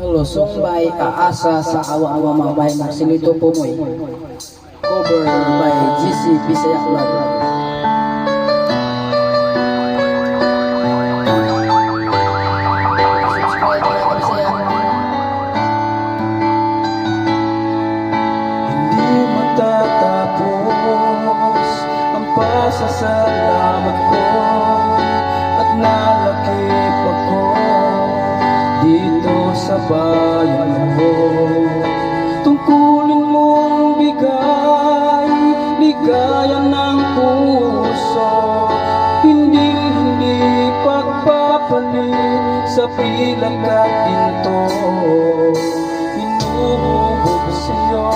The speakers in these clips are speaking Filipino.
Lusong by Aasa sa awa-awa mga bahay Marcelito Pumoy. Cover by GC Bisaya Vlog. Pasasalamat ko at nalakip sa bayan mo. Tungkulin mong bigay ligaya ng puso, hindi hindi pagpapalit sa pilag at ginto. Inuubog sa'yo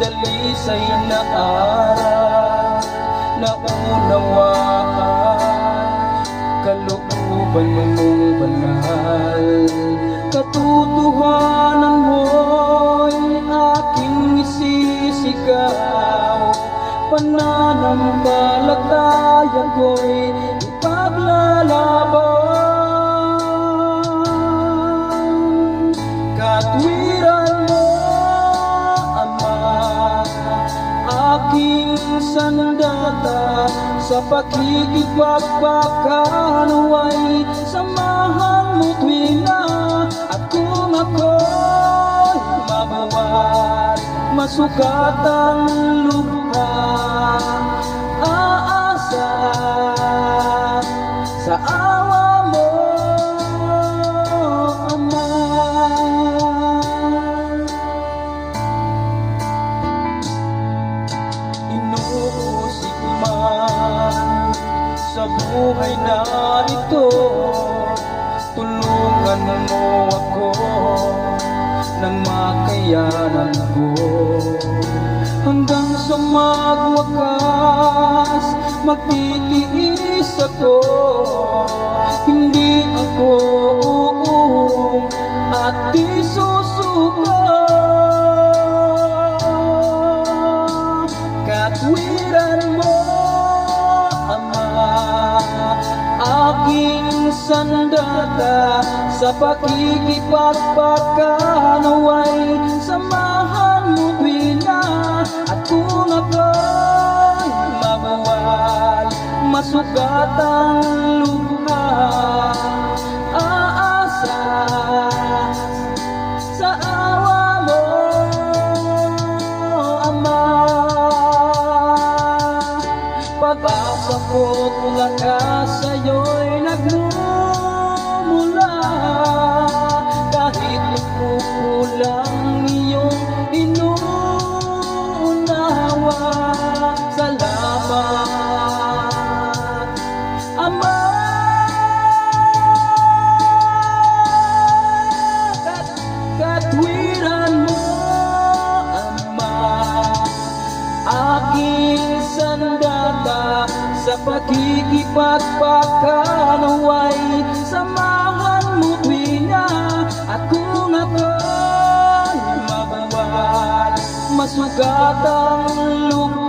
Dalisay na araw Na unawaan Kalooban mong banal Katutuhanan mo'y aking isisigaw Pananampalataya ko'y ipaglalaban. Katwiran Aking sandata Sa pakikipagpakanaway Samahan mo tuwina At kung ako'y mabuhat Masukat ang luha Aasa sa awa buhay na ito Tulungan mo ako ng makayanan ko. Hanggang sa magwakas magtitiis ako sandata Sa pakikipagpakanaway Samahan mo bila At kung ako'y mabuwal Masugat ang luha Aasa sa awa mo, Ama. Pag-asa ko't Aking sandata sa pakikipagpakanaway Samahan mo tuwina at kung ako'y mabawal Masugat ang lupa